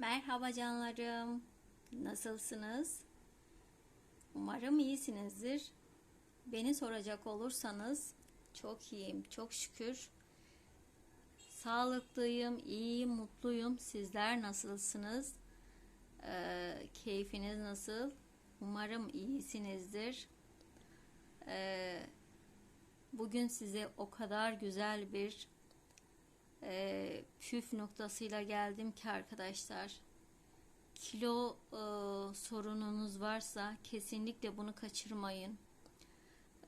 Merhaba canlarım. Nasılsınız? Umarım iyisinizdir. Beni soracak olursanız çok iyiyim, çok şükür. Sağlıklıyım, iyiyim, mutluyum. Sizler nasılsınız? Ee, keyfiniz nasıl? Umarım iyisinizdir. Ee, bugün size o kadar güzel bir e, püf noktasıyla geldim ki arkadaşlar kilo e, sorununuz varsa kesinlikle bunu kaçırmayın.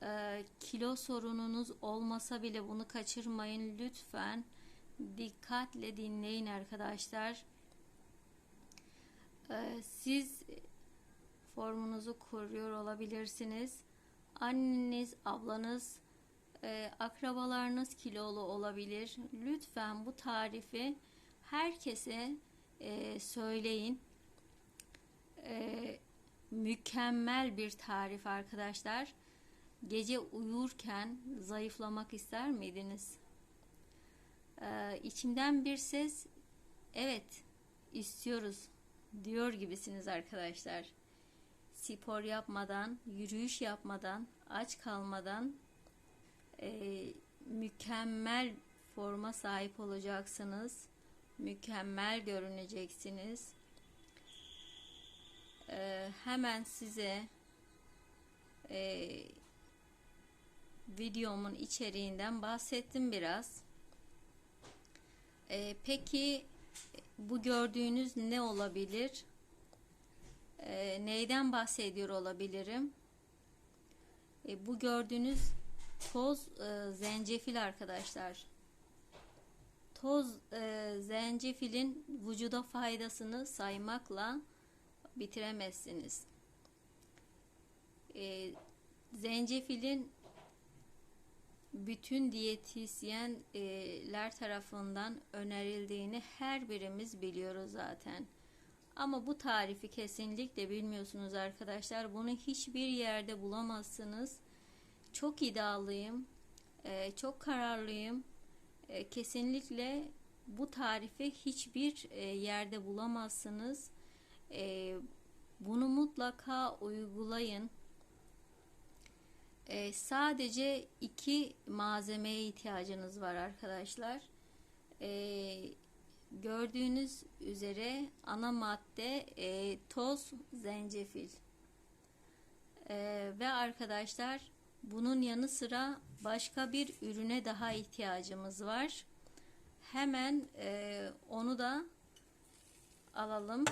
E, kilo sorununuz olmasa bile bunu kaçırmayın lütfen. Dikkatle dinleyin arkadaşlar. E, siz formunuzu koruyor olabilirsiniz. Anneniz, ablanız, e, akrabalarınız kilolu olabilir. Lütfen bu tarifi herkese e, söyleyin. E, mükemmel bir tarif arkadaşlar. Gece uyurken zayıflamak ister miydiniz? E, içimden bir ses evet istiyoruz diyor gibisiniz arkadaşlar. Spor yapmadan, yürüyüş yapmadan, aç kalmadan e, mükemmel forma sahip olacaksınız. Mükemmel görüneceksiniz. E, hemen size e, videomun içeriğinden bahsettim biraz. E, peki bu gördüğünüz ne olabilir? E, neyden bahsediyor olabilirim? E, bu gördüğünüz toz e, zencefil arkadaşlar. Toz e, zencefilin vücuda faydasını saymakla bitiremezsiniz. E, zencefilin bütün diyetisyenler tarafından önerildiğini her birimiz biliyoruz zaten. Ama bu tarifi kesinlikle bilmiyorsunuz arkadaşlar. Bunu hiçbir yerde bulamazsınız. Çok iddialıyım. E, çok kararlıyım. E, kesinlikle bu tarifi hiçbir e, yerde bulamazsınız. E, bunu mutlaka uygulayın. Sadece iki malzemeye ihtiyacınız var arkadaşlar. Gördüğünüz üzere ana madde e, toz zencefil. Ve arkadaşlar bunun yanı sıra başka bir ürüne daha ihtiyacımız var. Hemen e, onu da alalım.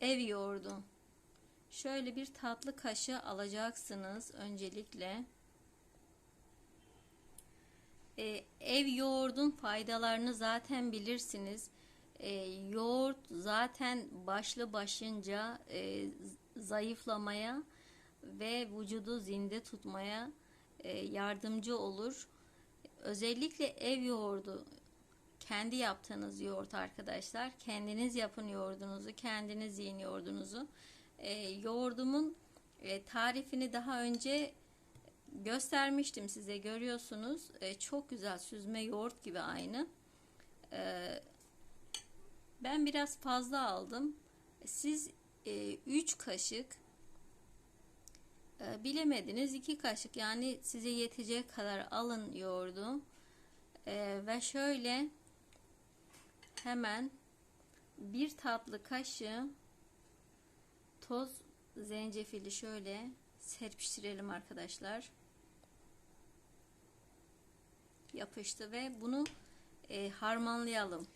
Ev yoğurdu. Şöyle bir tatlı kaşığı alacaksınız öncelikle. E, ev yoğurdun faydalarını zaten bilirsiniz. E, yoğurt zaten başlı başınca e, zayıflamaya ve vücudu zinde tutmaya e, yardımcı olur. Özellikle ev yoğurdu kendi yaptığınız yoğurt arkadaşlar. Kendiniz yapın yoğurdunuzu, kendiniz yiyin yoğurdunuzu. E, yoğurdumun e, tarifini daha önce göstermiştim size görüyorsunuz. Çok güzel süzme yoğurt gibi aynı. Ben biraz fazla aldım. Siz 3 e, kaşık e, bilemediniz 2 kaşık yani size yetecek kadar alın yoğurdu. E, ve şöyle hemen bir tatlı kaşığı toz zencefili şöyle serpiştirelim arkadaşlar. Yapıştı ve bunu e, harmanlayalım.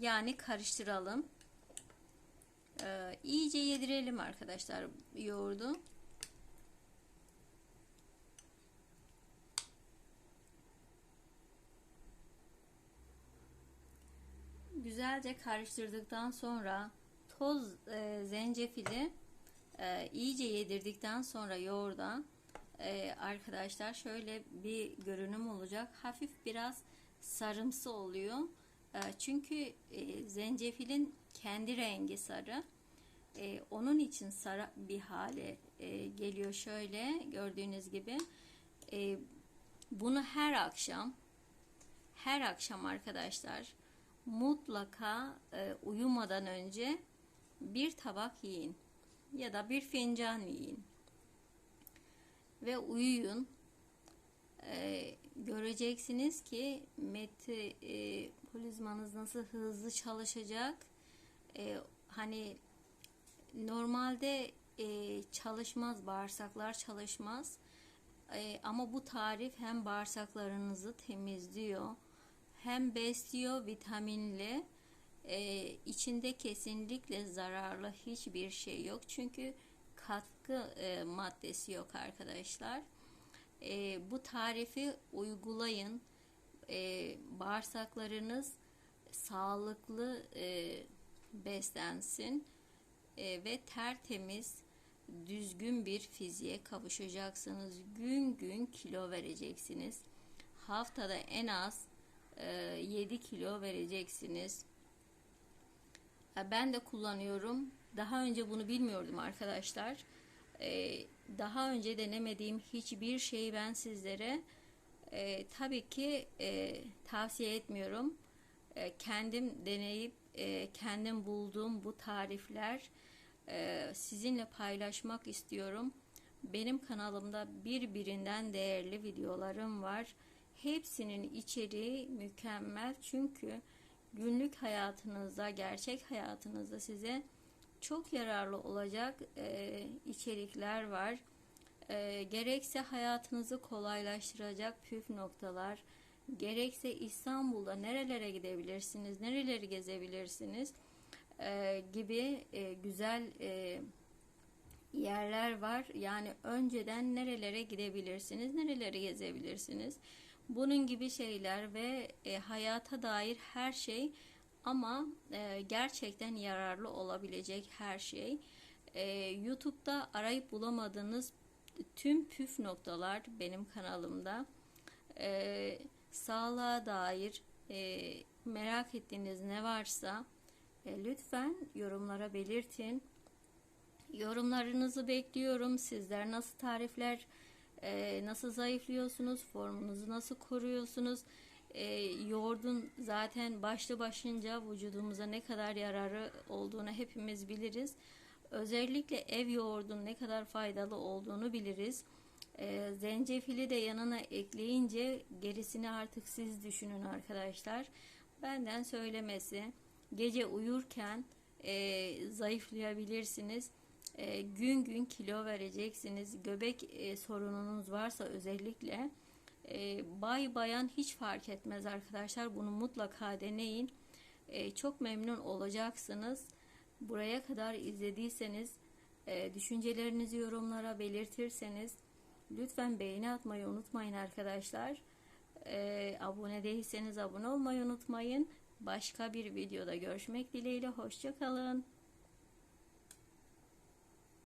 Yani karıştıralım. E, iyice yedirelim arkadaşlar yoğurdu. Güzelce karıştırdıktan sonra toz e, zencefili e, iyice yedirdikten sonra yoğurda e, arkadaşlar şöyle bir görünüm olacak. Hafif biraz sarımsı oluyor. E, çünkü e, zencefilin kendi rengi sarı. E, onun için sarı bir hale e, geliyor şöyle gördüğünüz gibi. E, bunu her akşam her akşam arkadaşlar mutlaka e, uyumadan önce bir tabak yiyin ya da bir fincan yiyin ve uyuyun. E, göreceksiniz ki metabolizmanız nasıl hızlı çalışacak. E, hani normalde e, çalışmaz bağırsaklar çalışmaz. E, ama bu tarif hem bağırsaklarınızı temizliyor hem besliyor vitaminli e, içinde kesinlikle zararlı hiçbir şey yok. Çünkü katkı e, maddesi yok arkadaşlar. E, bu tarifi uygulayın. E, bağırsaklarınız sağlıklı e, beslensin e, ve tertemiz düzgün bir fiziğe kavuşacaksınız. Gün gün kilo vereceksiniz. Haftada en az 7 kilo vereceksiniz. Ben de kullanıyorum. Daha önce bunu bilmiyordum arkadaşlar. Daha önce denemediğim hiçbir şeyi ben sizlere tabii ki tavsiye etmiyorum. Kendim deneyip kendim bulduğum bu tarifler sizinle paylaşmak istiyorum. Benim kanalımda birbirinden değerli videolarım var Hepsinin içeriği mükemmel çünkü günlük hayatınızda, gerçek hayatınızda size çok yararlı olacak e, içerikler var. E, gerekse hayatınızı kolaylaştıracak püf noktalar, gerekse İstanbul'da nerelere gidebilirsiniz, nereleri gezebilirsiniz e, gibi e, güzel e, yerler var. Yani önceden nerelere gidebilirsiniz, nereleri gezebilirsiniz. Bunun gibi şeyler ve e, hayata dair her şey ama e, gerçekten yararlı olabilecek her şey. E, YouTube'da arayıp bulamadığınız tüm püf noktalar benim kanalımda. E, sağlığa dair e, merak ettiğiniz ne varsa e, lütfen yorumlara belirtin. Yorumlarınızı bekliyorum. Sizler nasıl tarifler e, nasıl zayıflıyorsunuz, formunuzu nasıl koruyorsunuz. E, yoğurdun zaten başlı başınca vücudumuza ne kadar yararı olduğunu hepimiz biliriz. Özellikle ev yoğurdun ne kadar faydalı olduğunu biliriz. E, zencefili de yanına ekleyince gerisini artık siz düşünün arkadaşlar. Benden söylemesi gece uyurken e, zayıflayabilirsiniz e, gün gün kilo vereceksiniz. Göbek e, sorununuz varsa özellikle e, bay bayan hiç fark etmez arkadaşlar. Bunu mutlaka deneyin. E, çok memnun olacaksınız. Buraya kadar izlediyseniz e, düşüncelerinizi yorumlara belirtirseniz lütfen beğeni atmayı unutmayın arkadaşlar. E, abone değilseniz abone olmayı unutmayın. Başka bir videoda görüşmek dileğiyle. Hoşçakalın.